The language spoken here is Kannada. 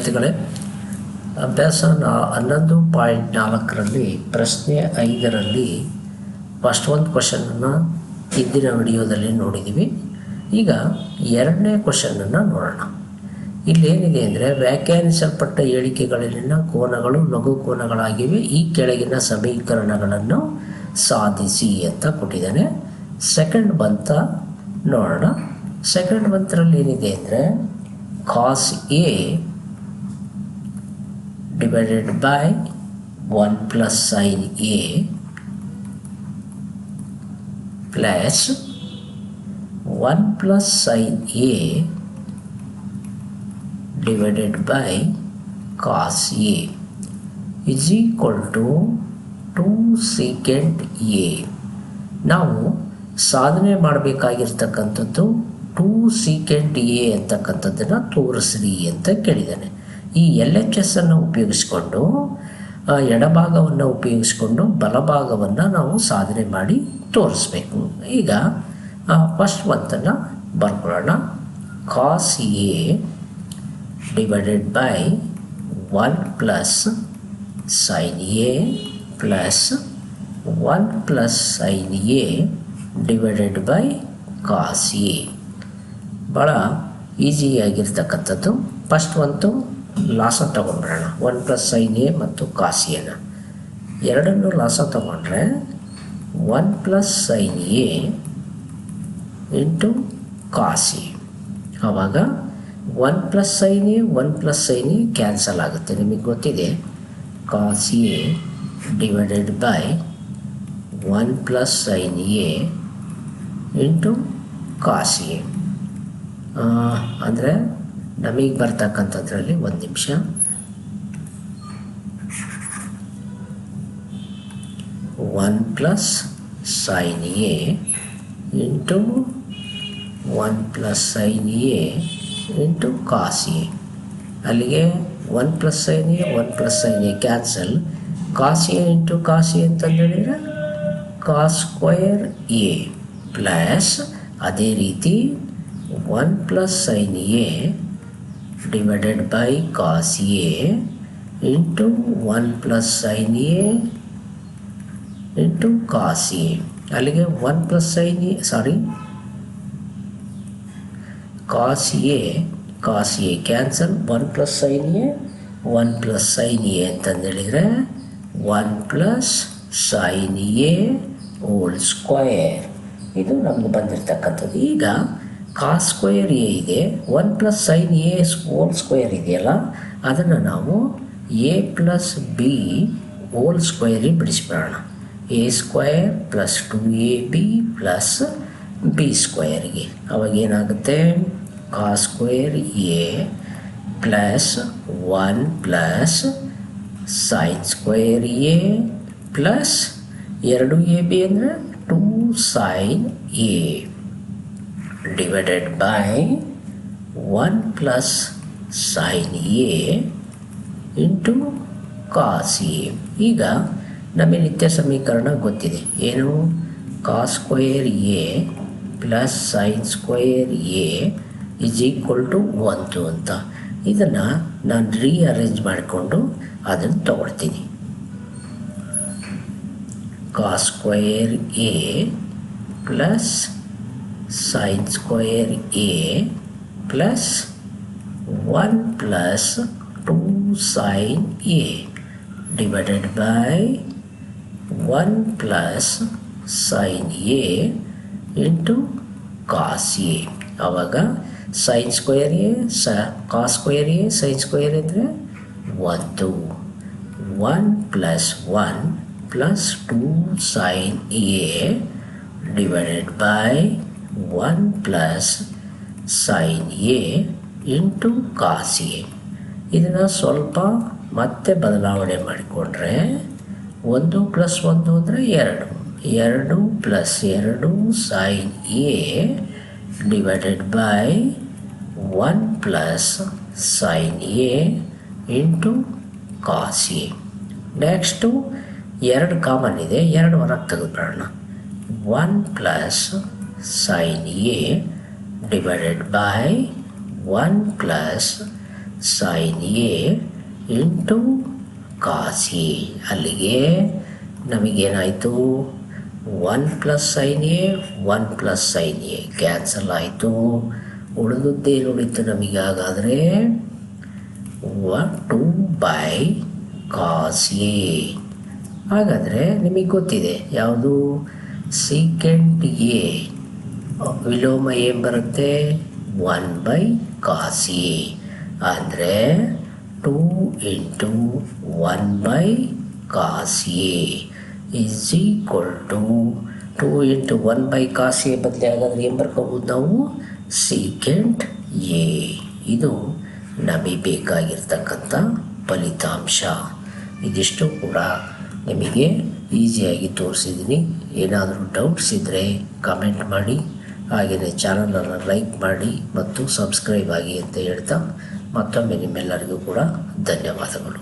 ವಿದ್ಯಾರ್ಥಿಗಳೇ, ಅಭ್ಯಾಸ ನಾ ಹನ್ನೊಂದು ಪಾಯಿಂಟ್ ನಾಲ್ಕರಲ್ಲಿ ಪ್ರಶ್ನೆ ಐದರಲ್ಲಿ ಫಸ್ಟ್ ಒಂದು ಕ್ವಶನನ್ನು ಹಿಂದಿನ ವಿಡಿಯೋದಲ್ಲಿ ನೋಡಿದ್ದೀವಿ ಈಗ ಎರಡನೇ ಕ್ವಶನನ್ನು ನೋಡೋಣ. ಇಲ್ಲೇನಿದೆ ಅಂದರೆ ವ್ಯಾಖ್ಯಾನಿಸಲ್ಪಟ್ಟ ಹೇಳಿಕೆಗಳಲ್ಲಿನ ಕೋನಗಳು, ಲಘು ಕೋನಗಳಾಗಿವೆ. ಈ ಕೆಳಗಿನ ಸಮೀಕರಣಗಳನ್ನು ಸಾಧಿಸಿ ಅಂತ ಕೊಟ್ಟಿದ್ದಾನೆ. ಸೆಕೆಂಡ್ ಬಂತ ನೋಡೋಣ. ಸೆಕೆಂಡ್ ಬಂತರಲ್ಲಿ ಏನಿದೆ ಅಂದರೆ cos A divided by one plus sine A plus one plus sine A divided by cos A is equal to 2 secant A. ನಾವು ಸಾಧನೆ ಮಾಡಬೇಕಾಗಿರ್ತಕ್ಕಂಥದ್ದು ಟೂ ಸೀಕೆಂಟ್ ಎ ಅಂತಕ್ಕಂಥದ್ದನ್ನು ತೋರಿಸ್ರಿ ಅಂತ ಕೇಳಿದ್ದಾನೆ. ಈ ಎಲ್ ಎಚ್ ಎಸ್ ಅನ್ನು ಉಪಯೋಗಿಸ್ಕೊಂಡು ಎಡಭಾಗವನ್ನು ಉಪಯೋಗಿಸಿಕೊಂಡು ಬಲಭಾಗವನ್ನು ನಾವು ಸಾಧನೆ ಮಾಡಿ ತೋರಿಸ್ಬೇಕು. ಈಗ ಫಸ್ಟ್ ಒಂತನ್ನು ಬರ್ಕೊಳ್ಳೋಣ. Cos A divided by one plus sine A plus one plus sine A divided by cos A ಭಾಳ ಈಸಿಯಾಗಿರ್ತಕ್ಕಂಥದ್ದು ಫಸ್ಟ್ ಒಂದು ಲಾಸ ತೊಗೊಂಡ್ಬಿಡೋಣ ಒನ್ ಪ್ಲಸ್ ಸೈನ್ ಎ ಮತ್ತು ಕಾಸ್ ಎನ ಎರಡನ್ನು ಲಾಸ ತಗೊಂಡ್ರೆ one plus sine A into cos. A ಆವಾಗ one plus sine A one plus sine A cancel ಆಗುತ್ತೆ. ನಿಮಗೆ ಗೊತ್ತಿದೆ? Cos A divided by one plus sine A into cos A ಅಂದರೆ ನಮಗೆ ಬರ್ತಕ್ಕಂಥದ್ರಲ್ಲಿ ಒಂದು ನಿಮಿಷ. One plus sine A into one plus sine A into cos A ಅಲ್ಲಿಗೆ one plus sine A one plus sine A cancel cos A into cos A ಅಂತಂದೇಳಿದ್ರೆ cos square A plus ಅದೇ ರೀತಿ one plus sine A divided by cos A into one plus sine A into cos A ಅಲ್ಲಿಗೆ one plus sine A sorry cos A cos A cancel one plus sine A one plus sine A ಅಂತಂದೇಳಿದರೆ one plus sine A whole square ಇದು ನಮ್ಗೆ ಬಂದಿರತಕ್ಕಂಥದ್ದು. ಈಗ ಕಾಸ್ ಸ್ಕ್ವೇರ್ ಎ ಇದೆ, one plus sine A whole square ಇದೆಯಲ್ಲ ಅದನ್ನು ನಾವು ಎ ಪ್ಲಸ್ ಬಿ ಹೋಲ್ ಸ್ಕ್ವೇರಿಗೆ ಬಿಡಿಸ್ಬಿಡೋಣ. A square plus two A B plus B ಸ್ಕ್ವಯರ್ಗೆ ಅವಾಗ ಏನಾಗುತ್ತೆ? Cos square A plus one plus sine square A plus ಎರಡು ಎ ಬಿ ಅಂದರೆ two sine A. Divided by one plus sine A into cos A ಈಗ ನಮಗೆ ನಿತ್ಯ ಸಮೀಕರಣ ಗೊತ್ತಿದೆ. ಏನು? Cos square A plus sine square A is equal to ಒಂದು ಅಂತ. ಇದನ್ನು ನಾನು ರೀಅರೇಂಜ್ ಮಾಡಿಕೊಂಡು ಅದನ್ನು ತಗೊಳ್ತೀನಿ. Cos square A plus sine square A plus one plus two sine A divided by one plus sine A into cos A ಆವಾಗ ಸೈನ್ ಸ್ಕ್ವೇರ್ ಎ ಸ cos square A sine square ಅಂದರೆ ಒಂದು. One plus one plus two sine A divided by one plus sin A into cos A ಇದನ್ನು ಸ್ವಲ್ಪ ಮತ್ತೆ ಬದಲಾವಣೆ ಮಾಡಿಕೊಂಡ್ರೆ ಒಂದು ಪ್ಲಸ್ ಒಂದು ಅಂದರೆ ಎರಡು. ಎರಡು ಪ್ಲಸ್ ಎರಡು sine A divided by one plus sine A into cos A next ಎರಡು ಕಾಮನ್ ಇದೆ. ಎರಡು ಹೊರಗೆ ತೆಗೆದುಬಿಡೋಣ. One plus sine A divided by one plus sine A into cos A ಅಲ್ಲಿಗೆ ನಮಗೇನಾಯಿತು? One plus sine A one plus sine A cancel ಆಯಿತು. ಉಳಿದದ್ದೇನು ಉಳಿತು ನಮಗೆ ಹಾಗಾದರೆ. ಟು ಬೈ ಕಾಸ್ ಎ ಹಾಗಾದರೆ ನಿಮಗೆ ಗೊತ್ತಿದೆ ಯಾವುದು? ಸೀಕೆಂಟ್ ಎ ವಿಲೋಮ ಏನು ಬರುತ್ತೆ? ಒನ್ ಬೈ ಕಾಸ್ ಅಂದರೆ two into one by cos is equal to two into one by cos ಬದಲಿ ಹಾಗಾದ್ರೆ ಏನು ಬರ್ಕೋಬೋದು ನಾವು? ಸೀಕೆಂಟ್ ಎ ಇದು ನಮಗೆ ಬೇಕಾಗಿರ್ತಕ್ಕಂಥ ಫಲಿತಾಂಶ. ಇದಿಷ್ಟು ಕೂಡ ನಿಮಗೆ ಈಸಿಯಾಗಿ ತೋರಿಸಿದ್ದೀನಿ ಏನಾದರೂ ಡೌಟ್ಸ್ ಇದ್ದರೆ ಕಮೆಂಟ್ ಮಾಡಿ. ಹಾಗೆಯೇ ಚಾನಲನ್ನು ಲೈಕ್ ಮಾಡಿ ಮತ್ತು ಸಬ್ಸ್ಕ್ರೈಬ್ ಆಗಿ ಅಂತ ಹೇಳ್ತಾ ಮತ್ತೊಮ್ಮೆ ನಿಮ್ಮೆಲ್ಲರಿಗೂ ಕೂಡ ಧನ್ಯವಾದಗಳು.